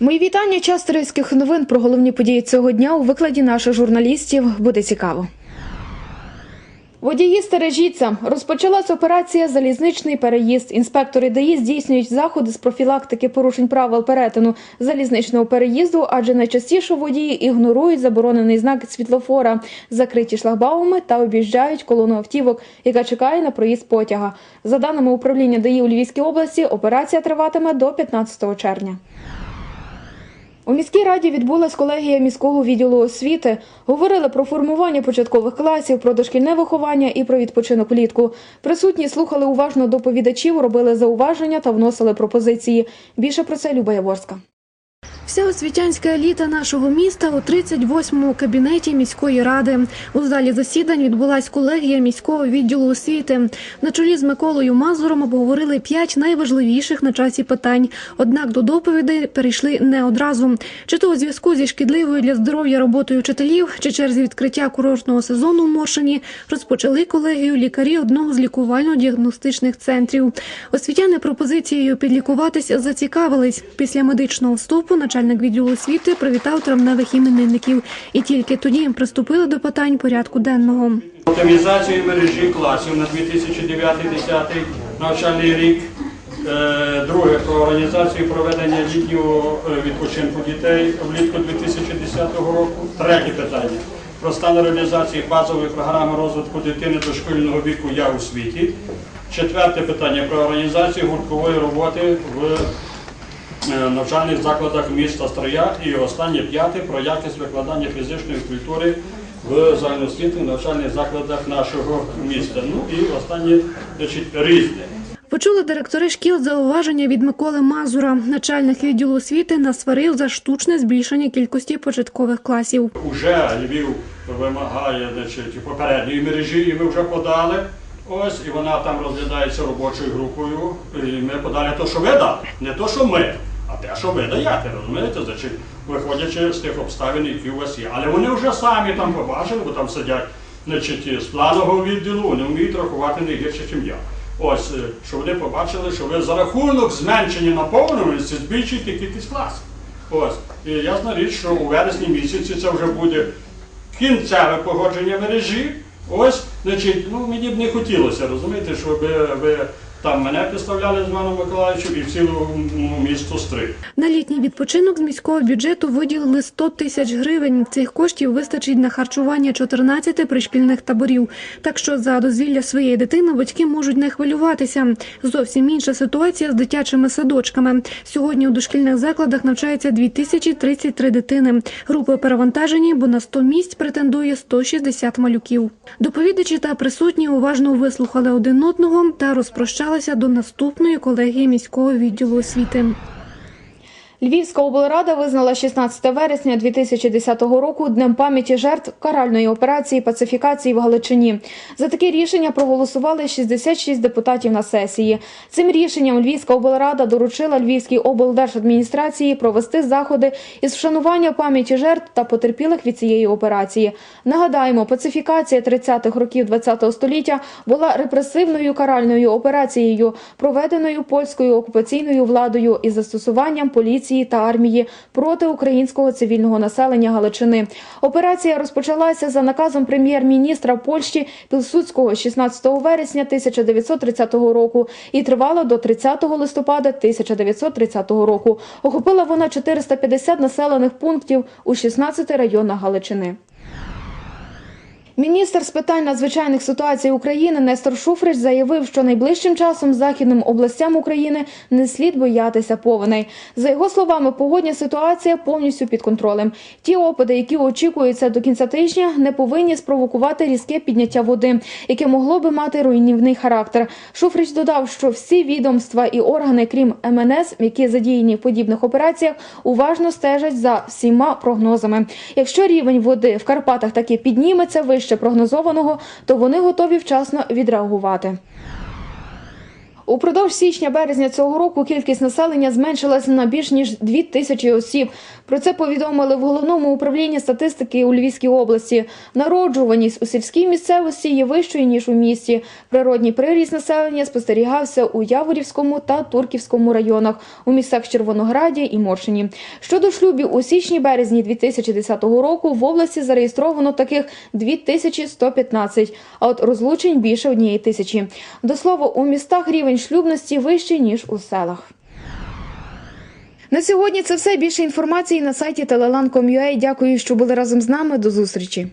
Мої вітання. Час новин про головні події цього дня у викладі наших журналістів буде цікаво. Водії стережіться. Розпочалась операція Залізничний переїзд. Інспектори ДАІ здійснюють заходи з профілактики порушень правил перетину залізничного переїзду, адже найчастіше водії ігнорують заборонений знак світлофора, закриті шлагбауми та об'їжджають колону автівок, яка чекає на проїзд потяга. За даними управління ДАІ у Львівській області, операція триватиме до 15 червня. У міській раді відбулась колегія міського відділу освіти. Говорили про формування початкових класів, про дошкільне виховання і про відпочинок влітку. Присутні слухали уважно доповідачів, робили зауваження та вносили пропозиції. Більше про це Люба Яворська. Вся освітянська еліта нашого міста у 38-му кабінеті міської ради. У залі засідань відбулась колегія міського відділу освіти. На чолі з Миколою Мазуром обговорили п'ять найважливіших на часі питань. Однак до доповідей перейшли не одразу. Чи то у зв'язку зі шкідливою для здоров'я роботою вчителів, чи через відкриття курортного сезону в Моршині розпочали колегію лікарі одного з лікувально-діагностичних центрів. Освітяни пропозицією підлікуватись зацікавились. Після медичного вступу начальник відділу освіти привітав травневих іменинників. І тільки тоді приступили до питань порядку денного. Оптимізацію мережі класів на 2009-2010 навчальний рік. Е, Друге про організацію проведення літнього е, відпочинку дітей влітку 2010 року. Третє питання про стан реалізації базової програми розвитку дитини дошкільного віку Я у світі. Четверте питання про організацію гурткової роботи в навчальних закладах міста Стрия. І останнє п'яте про якість викладання фізичної культури в загальноосвітніх навчальних закладах нашого міста. Ну і останнє значить, різне. Почули директори шкіл зауваження від Миколи Мазура. Начальник відділу освіти насварив за штучне збільшення кількості початкових класів. Уже Львів вимагає значить, попередньої мережі, і ми вже подали. Ось, і вона там розглядається робочою групою. І ми подали те, що ви дали, не те, що ми, а те, що ви даєте, розумієте? Значить, виходячи з тих обставин, які у вас є. Але вони вже самі там побачили, бо там сидять значить, з планового відділу, вони вміють рахувати не гірше, ніж я. Ось, е, що вони побачили, що ви за рахунок зменшення наповненості збільшуєте кількість класів. Ось, і ясна річ, що у вересні місяці це вже буде кінцеве погодження мережі. Ось, значить, ну мені б не хотілося, розумієте, щоб ви там мене представляли з Іваном Миколаївичем і в цілому місто Стрий. На літній відпочинок з міського бюджету виділили 100 тисяч гривень. Цих коштів вистачить на харчування 14 пришкільних таборів. Так що за дозвілля своєї дитини батьки можуть не хвилюватися. Зовсім інша ситуація з дитячими садочками. Сьогодні у дошкільних закладах навчається 2033 дитини. Групи перевантажені, бо на 100 місць претендує 160 малюків. Доповідачі та присутні уважно вислухали один одного та розпрощалися до наступної колегії міського відділу освіти. Львівська облрада визнала 16 вересня 2010 року днем пам'яті жертв каральної операції пацифікації в Галичині. За таке рішення проголосували 66 депутатів на сесії. Цим рішенням Львівська облрада доручила Львівській облдержадміністрації провести заходи із вшанування пам'яті жертв та потерпілих від цієї операції. Нагадаємо, пацифікація 30-х років ХХ століття була репресивною каральною операцією, проведеною польською окупаційною владою із застосуванням поліції та армії проти українського цивільного населення Галичини. Операція розпочалася за наказом прем'єр-міністра Польщі Пілсудського 16 вересня 1930 року і тривала до 30 листопада 1930 року. Охопила вона 450 населених пунктів у 16 районах Галичини. Міністр з питань надзвичайних ситуацій України Нестор Шуфрич заявив, що найближчим часом західним областям України не слід боятися повеней. За його словами, погодня ситуація повністю під контролем. Ті опади, які очікуються до кінця тижня, не повинні спровокувати різке підняття води, яке могло би мати руйнівний характер. Шуфрич додав, що всі відомства і органи, крім МНС, які задіяні в подібних операціях, уважно стежать за всіма прогнозами. Якщо рівень води в Карпатах таки підніметься вище прогнозованого, то вони готові вчасно відреагувати. Упродовж січня-березня цього року кількість населення зменшилася на більш ніж 2 тисячі осіб. Про це повідомили в головному управлінні статистики у Львівській області. Народжуваність у сільській місцевості є вищою ніж у місті. Природній приріст населення спостерігався у Яворівському та Турківському районах, у містах Червонограді і Моршині. Щодо шлюбів у січні-березні 2010 року в області зареєстровано таких 2115, а от розлучень більше однієї тисячі. До слова, у містах рівень шлюбності вищий ніж у селах. На сьогодні це все. Більше інформації на сайті telelan.com.ua. Дякую, що були разом з нами. До зустрічі.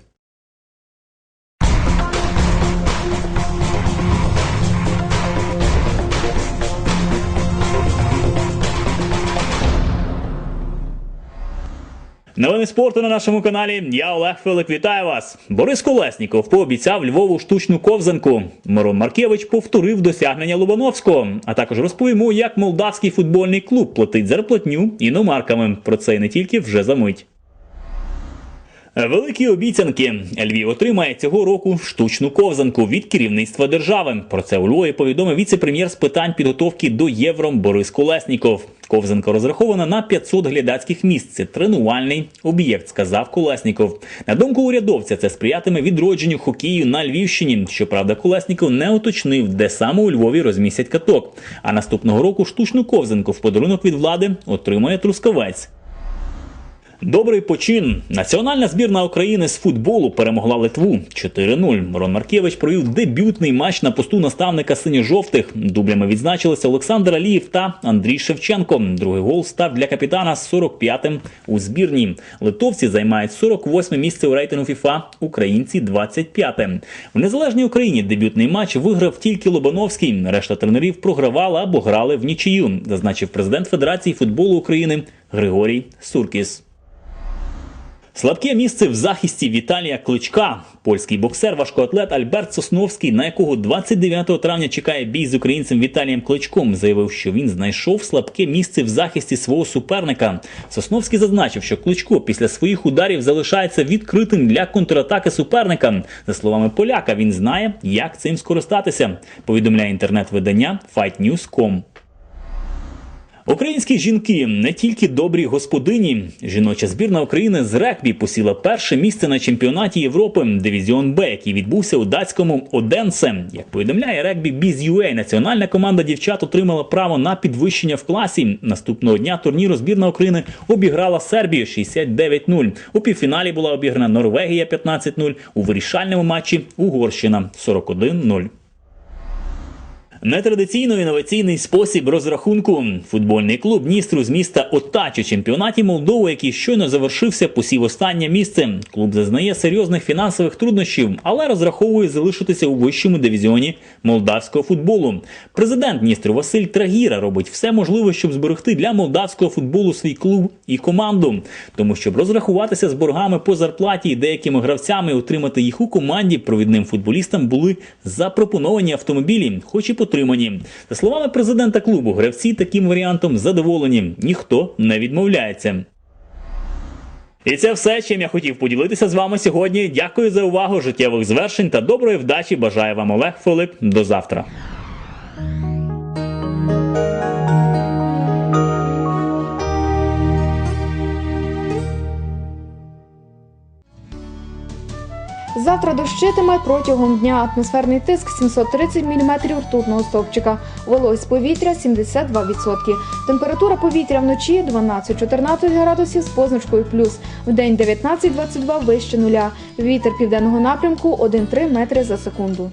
Новини спорту на нашому каналі. Я Олег Филик. Вітаю вас. Борис Колесніков пообіцяв Львову штучну ковзанку. Мирон Маркевич повторив досягнення Лобановського. А також розповімо, як молдавський футбольний клуб платить зарплатню іномарками. Про це і не тільки вже за мить. Великі обіцянки. Львів отримає цього року штучну ковзанку від керівництва держави. Про це у Львові повідомив віце-прем'єр з питань підготовки до євро Борис Колесніков. Ковзанка розрахована на 500 глядацьких місць. Це тренувальний об'єкт, сказав Колесніков. На думку урядовця, це сприятиме відродженню хокею на Львівщині. Щоправда, Колесніков не уточнив, де саме у Львові розмістять каток. А наступного року штучну ковзанку в подарунок від влади отримає Трускавець. Добрий почин. Національна збірна України з футболу перемогла Литву 4-0. Мирон Маркевич провів дебютний матч на посту наставника синьо-жовтих. Дублями відзначилися Олександр Алієв та Андрій Шевченко. Другий гол став для капітана з 45-м у збірні. Литовці займають 48 місце у рейтингу ФІФА, українці 25-те. В незалежній Україні дебютний матч виграв тільки Лобановський. Решта тренерів програвали або грали в нічию, зазначив президент Федерації футболу України Григорій Суркіс. Слабке місце в захисті Віталія Кличка. Польський боксер, важкоатлет Альберт Сосновський, на якого 29 травня чекає бій з українцем Віталієм Кличком, заявив, що він знайшов слабке місце в захисті свого суперника. Сосновський зазначив, що Кличко після своїх ударів залишається відкритим для контратаки суперника. За словами поляка, він знає, як цим скористатися. Повідомляє інтернет-видання FightNews.com. Українські жінки не тільки добрі господині. Жіноча збірна України з регбі посіла перше місце на чемпіонаті Європи Дивізіон Б, який відбувся у датському Оденсе. Як повідомляє регбі Біз.UA, національна команда дівчат отримала право на підвищення в класі. Наступного дня турніру збірна України обіграла Сербію 69-0. У півфіналі була обіграна Норвегія 15-0. У вирішальному матчі Угорщина 41-0. Нетрадиційно інноваційний спосіб розрахунку. Футбольний клуб Дністру з міста Отач у чемпіонаті Молдови, який щойно завершився, посів останнє місце. Клуб зазнає серйозних фінансових труднощів, але розраховує залишитися у вищому дивізіоні молдавського футболу. Президент Дністру Василь Трагіра робить все можливе, щоб зберегти для молдавського футболу свій клуб і команду. Тому щоб розрахуватися з боргами по зарплаті і деякими гравцями і отримати їх у команді, провідним футболістам були запропоновані автомобілі, хоч і потримані. За словами президента клубу, гравці таким варіантом задоволені. Ніхто не відмовляється. І це все, чим я хотів поділитися з вами сьогодні. Дякую за увагу, життєвих звершень та доброї вдачі. Бажаю вам Олег Филип. До завтра. Завтра дощитиме протягом дня атмосферний тиск 730 мм ртутного стовпчика, вологість повітря 72%. Температура повітря вночі 12-14 градусів з позначкою плюс, вдень 19-22 вище нуля. Вітер південного напрямку 1,3 метри за секунду.